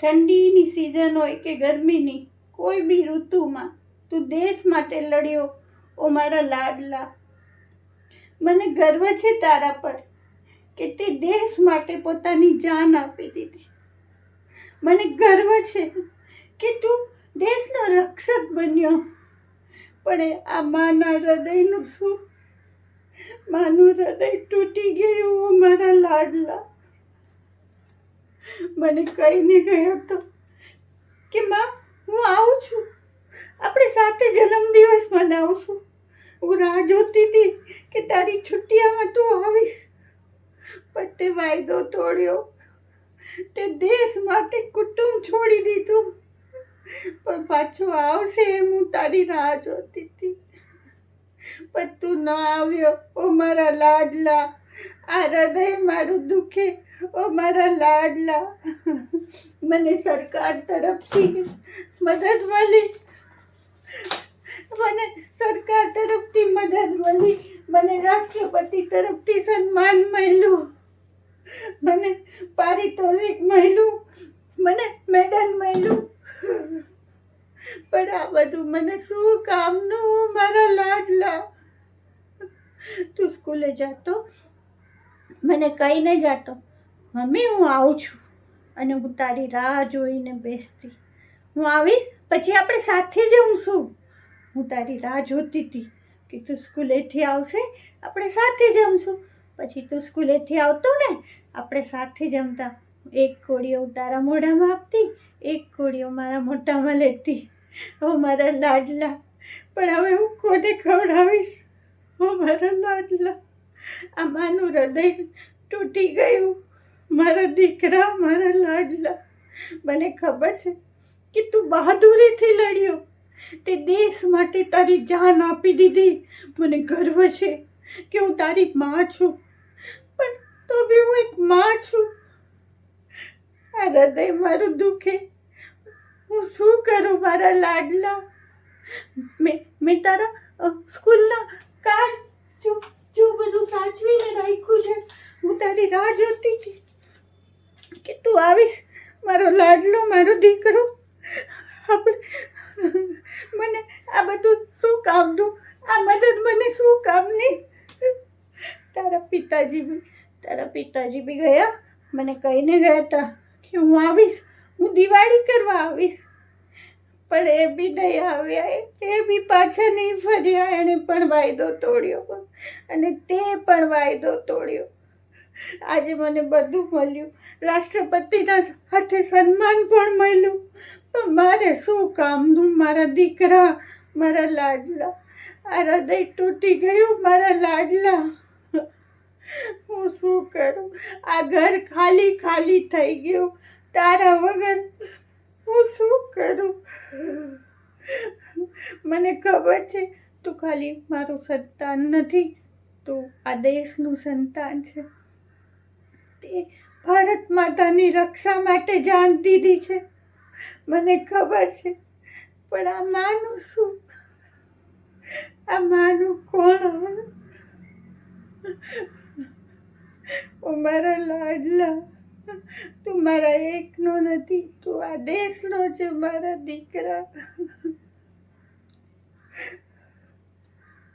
ઠંડીની સિઝન હોય કે ગરમીની, કોઈ બી ઋતુમાં તું દેશ માટે લડ્યો, ઓ મારા લાડલા. મને ગર્વ છે તારા પર કે તે દેશ માટે પોતાની જાન આપી દીધી. મને ગર્વ છે કે તું દેશનો રક્ષક બન્યો. પણ આ માના હૃદયનું શું? માનું હૃદય તૂટી ગયું મારા લાડલા. મને કહીને ગયો હતો કે માં, હું આવું છું. આપણે સાથે જન્મદિવસ મનાવશું. હું રાહ જોતી હતી કે તારી છુટ્ટીઓમાં તું આવીશ. પણ તે વાયદો તોડ્યો. તે દેશ માટે કુટુંબ છોડી દીધું. પણ પાછો આવશે એમ હું તારી રાહ જોતી હતી. પણ તું ન આવ્યો. ઓ મારા લાડલા આ હૃદય મારું દુખે, ઓ મારા લાડલા. મને સરકાર તરફથી મદદ મળી. મને સરકાર તરફથી મદદ મળી. મને રાષ્ટ્રપતિ તરફથી સન્માન મળ્યું. મને પારિતોષિક મળ્યું. મને મેડલ મળ્યું. પણ આ બધું મને શું કામનું, મારા લાડલા? તું સ્કૂલે જાતો? મને કહીને જાતો. મમ્મી હું આવું છું અને હું તારી રાહ જોઈને બેસતી. હું આવીશ, પછી આપણે સાથે જમશું. હું તારી રાહ જોતી હતી કે તું સ્કૂલેથી આવશે, આપણે સાથે જમશું. પછી તું સ્કૂલેથી આવતો ને, આપણે સાથે જમતા. એક કોળીઓ તારા મોઢામાં આપતી, એક કોળીઓ મારા મોઢામાં લેતી. ઓ મારા લાડલા, પણ હવે હું કોને ખવડાવીશ? ઓ મારા લાડલા. આ હૃદય તૂટી ગયું. મારા દીકરા, મારા લાડલા. મને ખબર છે કે તું બહાદુરીથી લડ્યો. તે દેશ માટે તારી જાન આપી દીધી. મને ગર્વ છે કે હું તારી માં છું. પણ તો બી હું એક માં છું. આ હૃદય મારું દુખે. હું શું કરું મારા લાડલા? મેં મેં તારા સ્કૂલના કાર્ડ જો જો બધું સાચવીને રાખ્યું છે, હું તારી રાહ જોતી હતી કે તું આવીશ, મારો લાડલો, મારો દીકરો. આપણે, મને આ બધું શું કામનું આ મદદ મને શું કામની તારા પિતાજી બી તારા પિતાજી બી ગયા, મને કહીને ગયા હતા કે હું આવીશ, હું દિવાળી કરવા આવીશ. પણ એ બી નહીં આવ્યા. એ- બી પાછા નહીં ફર્યા. એણે પણ વાયદો તોડ્યો. અને તે પણ વાયદો તોડ્યો. આજે મને બધું મળ્યું. રાષ્ટ્રપતિના હાથે સન્માન પણ મળ્યું. પણ મારે શું કામનું મારા દીકરા, મારા લાડલા. આ હૃદય તૂટી ગયું, મારા લાડલા. હું શું કરું? આ ઘર ખાલી ખાલી થઈ ગયું. તારા વગર શું કરું? મને ખબર છે, તું ખાલી મારું સંતાન નથી, તું આ દેશનું સંતાન છે. તે ભારત માતાની રક્ષા માટે જાન દીધી છે. મને ખબર છે, પણ આ માનું શું? આ માનું કોણ હવે? મારા લાડલા. તું મારા એકનો નથી તું આ દેશનો છે મારા દીકરા.